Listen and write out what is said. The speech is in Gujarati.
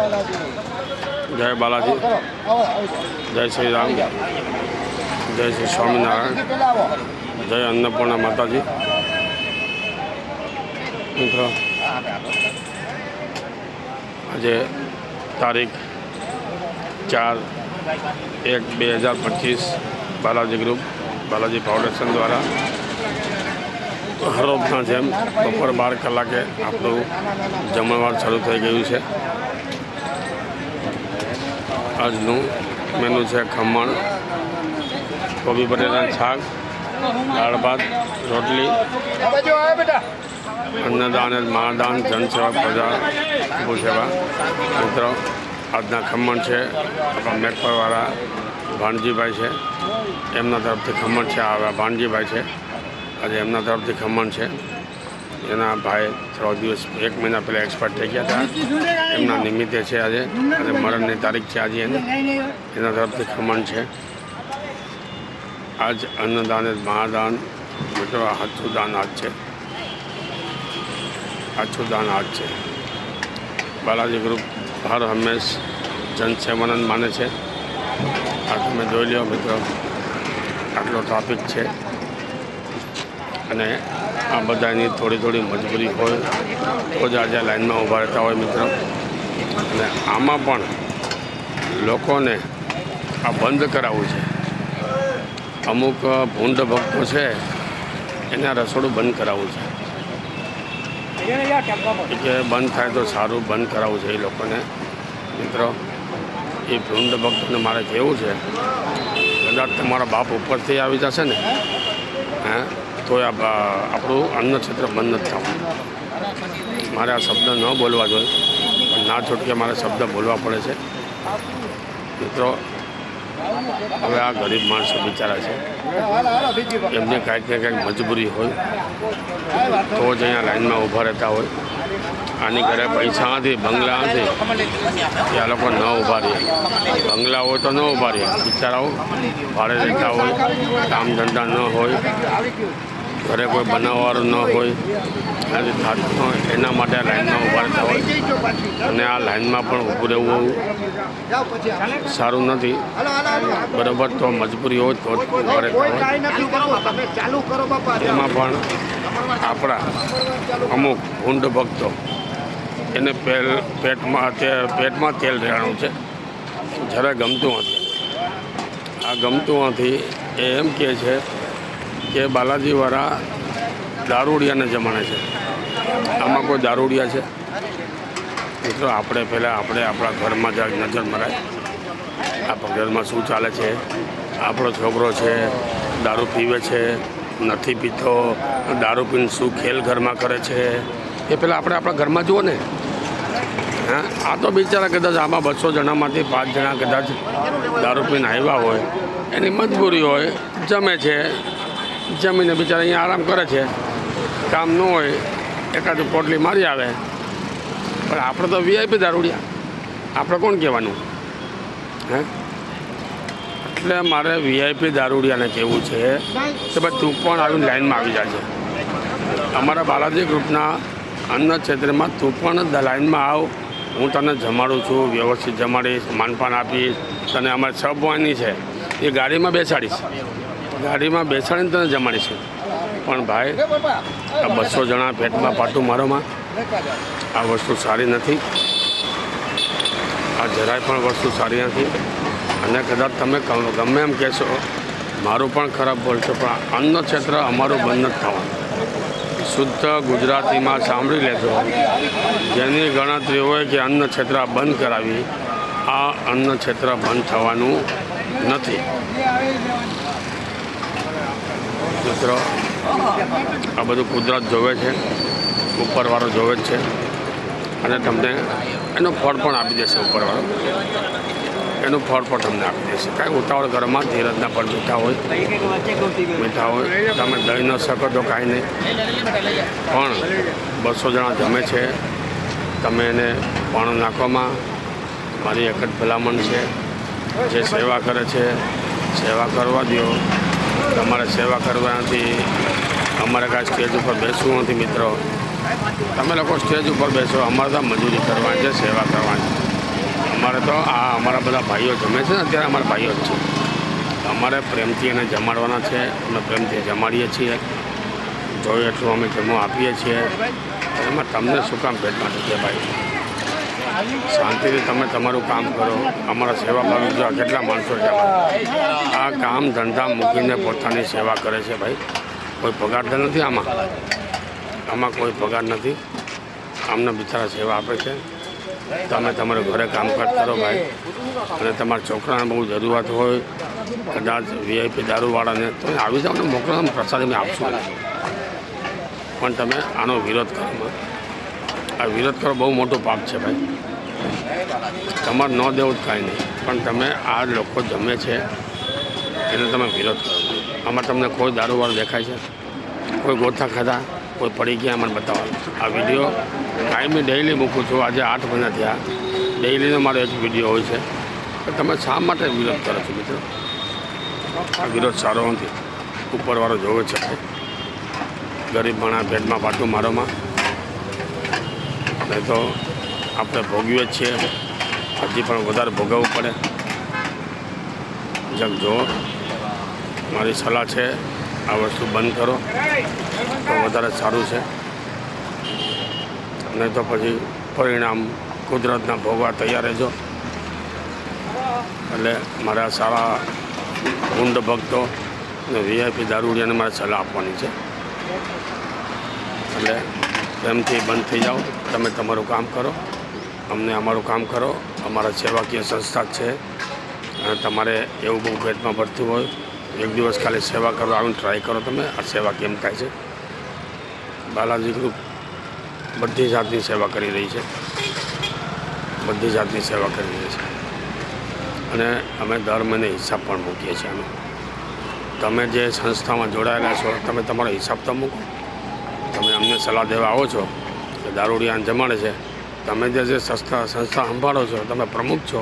જય બાલાજી. જય શ્રી રામ. જય શ્રી સ્વામિનારાયણ. જય અન્નપૂર્ણા માતાજી. મિત્રો આજે તારીખ ચાર એક બે હજાર પચીસ બાલાજી ગ્રુપ બાલાજી ફાઉન્ડેશન દ્વારા હરોજના જેમ બપોર બાર કલાકે આપણું જમણવાર શરૂ થઈ ગયું છે. આજનું મેનુ છે ખમણ, કોબી બટેટાનું શાક, દાળ ભાત, રોટલી, અન્નદાન અને મહાદાન, જનસેવા પ્રજા ભૂસેવા. મિત્રો, આજના ખમણ છે. આપણા મેકપરવાળા ભાણજીભાઈ છે. એમના તરફથી ખમણ છે. આવ્યા ભાણજીભાઈ છે. આજે એમના તરફથી ખમણ છે. એના ભાઈ થોડા દિવસ, એક મહિના પહેલાં એક્સપાયર થઈ ગયા હતા. એમના નિમિત્તે છે આજે. અને મરણની તારીખ છે આજે એની. એના તરફથી ખમણ છે. આજ અન્નદાન એ મહાદાન, મિત્રો હાથું દાન આજ છે. હાથું દાન આજ છે. બાલાજી ગ્રુપ હર હંમેશ જનસેવાનંદ માને છે. આ તમે જોઈ લો મિત્રો, આટલો ટ્રાફિક છે. અને આ બધાની થોડી થોડી મજબૂરી હોય તો જ આજે લાઈનમાં ઊભા રહેતા હોય મિત્રો. અને આમાં પણ લોકોને આ બંધ કરાવવું છે. અમુક ભૂંડ ભક્તો છે, એને રસોડું બંધ કરાવવું છે. કે બંધ થાય તો સારું બંધ કરાવવું છે એ લોકોને. મિત્રો, એ ભૂંડ ભક્તોને મારે કહેવું છે, કદાચ તમારા બાપ ઉપરથી આવી જશે ને, હે? તો આપણું અન્ન બંધ નથી થવાનું. મારે આ શબ્દ ન બોલવા જોઈએ. પણ ના છૂટકે મારે શબ્દ બોલવા પડે છે. મિત્રો, હવે આ ગરીબ માણસો બિચારા છે. એમને કાંઈક ને કાંઈક મજબૂરી હોય. તો જ અહીંયા લાઈનમાં ઊભા રહેતા હોય. આની ઘરે પૈસાથી, બંગલાથી બંગલા એ આ લોકો ન ઊભા રહે. બંગલા હોય તો ન ઊભા રહે. બિચારાઓ ભાડે રહેતા હોય, કામ ધંધા ન હોય. ઘરે કોઈ બનાવવાનું ન હોય આજે થતું એના માટે આ લાઈનમાં ઊભા રહેતા હોય. અને આ લાઈનમાં પણ ઊભું રહેવું સારું નથી. બરાબર, તો મજબૂરી હોય તો ઊભા રહેતા હોય. એમાં પણ આપણા અમુક ઊંડ ભક્તો એને પેલ, પેટમાં અત્યારે, પેટમાં તેલ રહેવાનું છે. જ્યારે ગમતું નથી. આ ગમતું નથી, એ એમ કહે છે કે બાલાજીવાળા દારૂડિયાને જમાણે છે. આમાં કોઈ દારૂડિયા છે? મિત્રો, આપણે પહેલાં આપણે આપણા ઘરમાં જરાક નજર મરાય. આપણા ઘરમાં શું ચાલે છે? આપણો છોકરો છે, દારૂ પીવે છે, નથી પીતો, દારૂ પીને શું ખેલ ઘરમાં કરે છે? એ પહેલાં આપણે આપણા ઘરમાં જુઓ ને. હા, આ તો બિચારા કદાચ આમાં બસો જણામાંથી પાંચ જણા કદાચ દારૂ પીને આવ્યા હોય. એની મજબૂરી હોય, જમે છે જમીને બિચારા અહીંયા આરામ કરે છે. કામ ન હોય, એકાદ પોટલી મારી આવે. પણ આપણે તો વીઆઈપી દારૂડિયા. આપણે કોણ કહેવાનું? હે? એટલે મારે વીઆઈપી દારૂડિયાને કહેવું છે કે ભાઈ તું પણ આવીને લાઈનમાં આવી જાજે. અમારા બાલાજી ગ્રુપના અન્ન ક્ષેત્રમાં તું પણ લાઈનમાં આવ. હું તને જમાડું છું, વ્યવસ્થિત જમાડીશ, માનપાન આપીશ. તને અમારે સબવાની છે. એ ગાડીમાં બેસાડીશ. ગાડીમાં બેસાડીને તને જમાડીશું પણ ભાઈ આ બસો જણા પેટમાં પાટું મારોમાં. આ વસ્તુ સારી નથી. આ જરાય પણ વસ્તુ સારી નથી. અને કદાચ તમે ગમે એમ કહેશો મારું પણ ખરાબ બોલશો પણ અન્ન ક્ષેત્ર અમારું બંધ નથી થવાનું. શુદ્ધ ગુજરાતીમાં સાંભળી લેજો. જેની ગણતરી હોય કે અન્ન ક્ષેત્ર બંધ કરાવી આ અન્ન ક્ષેત્ર બંધ થવાનું નથી. મિત્રો, આ બધું કુદરત જોવે છે. ઉપરવાળો જોવે જ છે. અને તમને એનું ફળ પણ આપી દેશે ઉપરવાળો. એનું ફળ પણ તમને આપી દેશે. કાંઈ ઉતાવળ ઘરમાં ધીરજના પણ મીઠા હોય. મીઠા હોય. તમે દઈ ન શકો તો કાંઈ નહીં. પણ બસો જણા જમે છે. તમે એને પાણું નાખવામાં. મારી એક જ ભલામણ છે. જે સેવા કરે છે, સેવા કરવા દો તમારે સેવા કરવાથી અમારે કાંઈ સ્ટેજ ઉપર બેસવું નથી મિત્રો. તમે લોકો સ્ટેજ ઉપર બેસો, અમારે તો મજૂરી કરવાની છે, સેવા કરવાની અમારે તો આ અમારા બધા ભાઈઓ જમે છે ને, અત્યારે અમારા ભાઈઓ જ છે. અમારે પ્રેમથી એને જમાડવાના છે, અમે પ્રેમથી જમાડીએ છીએ. જોઈએ એટલું અમે જમવા આપીએ છીએ. એમાં તમને શું કામ ભેટમાં છે ભાઈ? શાંતિથી તમે તમારું કામ કરો, અમારા સેવા ભાવી જો કેટલા માણસો છે આ કામ ધંધા મૂકીને પોતાની સેવા કરે છે ભાઈ. કોઈ પગાર તો નથી આમાં? આમાં કોઈ પગાર નથી. આમને બિચારા સેવા આપે છે. તમે તમારે ઘરે કામકાજ કરો ભાઈ. અને તમારા છોકરાને બહુ જરૂરિયાત હોય, કદાચ વીઆઈપી દારૂવાળાને. તમે આવી જાઓ ને, મોકલો ને મેં આપશું. પણ તમે આનો વિરોધ કરો આ વિરોધ કરો બહુ મોટો પાપ છે, ભાઈ. તમારે ન દેવું જ કાંઈ નહીં. પણ તમે આ લોકો જમે છે, એનો તમે વિરોધ કરો. આમાં તમને કોઈ દારૂવાળો દેખાય છે? કોઈ ગોથા ખાધા? કોઈ પડી ગયા? મને બતાવવાનું આ વીડિયો કાયમી ડેઈલી મૂકું છું. આજે આઠ મહિના થયા. ડેઇલીનો મારો એક વીડિયો હોય છે. તો તમે શા માટે વિરોધ કરો છો મિત્રો? આ વિરોધ સારો નથી. ઉપરવાળો જોવે છે. ગરીબ માણા પેટમાં પાટું મારોમાં. નહીં તો આપણે ભોગવીએ છીએ. હજી પણ વધારે ભોગવવું પડે. જગ જો મારી સલાહ છે, આ વસ્તુ બંધ કરો. તો વધારે સારું છે. નહીં તો પછી પરિણામ કુદરતના ભોગવા તૈયાર રહેજો. એટલે મારા સારા ગુંડ ભક્તો અને વીઆઈપી દારૂડિયાને મારે સલાહ આપવાની છે. એટલે પ્રેમથી બંધ થઈ જાઓ. તમે તમારું કામ કરો. અમને અમારું કામ કરો. અમારા સેવાકીય સંસ્થા છે. અને તમારે એવું બહુ પેટમાં ભરતું હોય, એક દિવસ ખાલી સેવા કરો, આવીને ટ્રાય કરો તમે. આ સેવા કેમ થાય છે? બાલાજી ગ્રુપ બધી જાતની સેવા કરી રહી છે. બધી જાતની સેવા કરી રહી છે. અને અમે દર મહિને હિસાબ પણ મૂકીએ છીએ અમે તમે જે સંસ્થામાં જોડાયેલા છો, તમે તમારો હિસાબ તો મૂકો. તમે અમને સલાહ દેવા આવો છો કે દારૂડિયાને જમાડે છે. તમે જે સંસ્થા સંસ્થા સંભાળો છો તમે પ્રમુખ છો